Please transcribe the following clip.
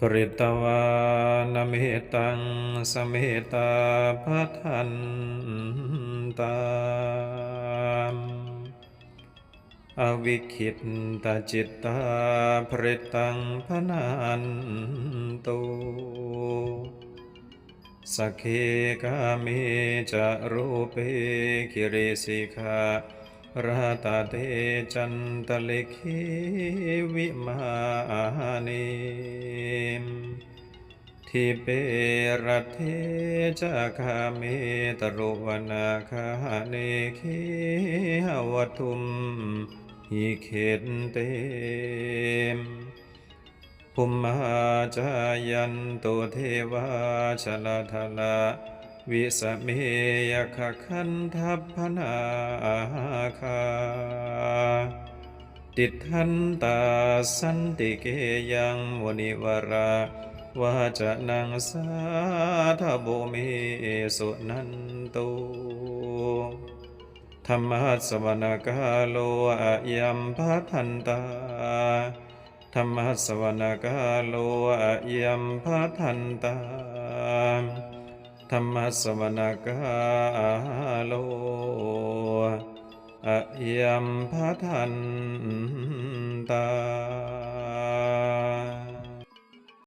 ปริตวานเมตังสเมตาพัทันตามอวิคิตตจิตตาปริตังพนันตุสกเคกาเมจะรูเปกิริสิการาตาเตจันตลิขิวิมานิ ทิเปรเทจะคาเมตรุวนาคาเนขิหวทุมหิเขตเตมภุมมาจายันตุเทวาชลทลาวิสเมยขคันทัพพนาคาติทันตาสันติเกยังวนิวรา วาจะนังสาธโบเมสุนันตุธรรมัสวนกาโลอะยัมพัทันตาธรรมสวนกาโลอะยัมพัทันตาธรรมสวนกาโลอะยัมพัทันตา